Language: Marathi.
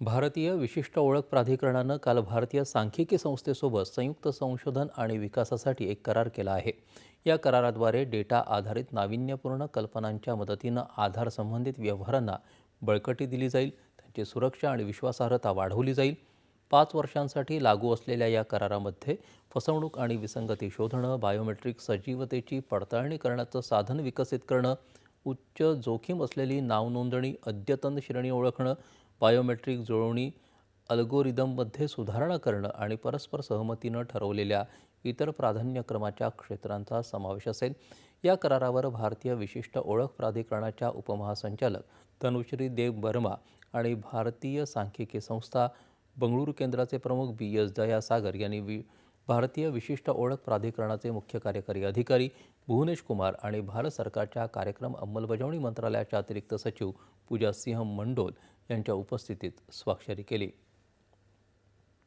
भारतीय विशिष्ट ओळख प्राधिकरणानं काल भारतीय सांख्यिकी संस्थेसोबत संयुक्त संशोधन आणि विकासासाठी एक करार केला आहे. या कराराद्वारे डेटा आधारित नाविन्यपूर्ण कल्पनांच्या मदतीनं आधार संबंधित व्यवहारांना बळकटी दिली जाईल त्यांची सुरक्षा आणि विश्वासार्हता वाढवली जाईल. पाच वर्षांसाठी लागू असलेल्या या करारामध्ये फसवणूक आणि विसंगती शोधणं बायोमेट्रिक सजीवतेची पडताळणी करण्याचं साधन विकसित करणं उच्च जोखीम असलेली नावनोंदणी अद्यतन श्रेणी ओळखणं बायोमेट्रिक जुळवणी अल्गोरिदममध्ये सुधारणा करणं आणि परस्पर सहमतीनं ठरवलेल्या इतर प्राधान्यक्रमाच्या क्षेत्रांचा समावेश असेल. या करारावर भारतीय विशिष्ट ओळख प्राधिकरणाच्या उपमहासंचालक तनुश्री देव वर्मा आणि भारतीय सांख्यिकी संस्था बंगळुरू केंद्राचे प्रमुख बी एस दयासागर यांनी वि भारतीय विशिष्ट ओळख प्राधिकरणाचे मुख्य कार्यकारी अधिकारी भुवनेश कुमार आणि भारत सरकारच्या कार्यक्रम अंमलबजावणी मंत्रालयाच्या अतिरिक्त सचिव पूजा सिंह मंडोल यांच्या उपस्थितीत स्वाक्षरी केली.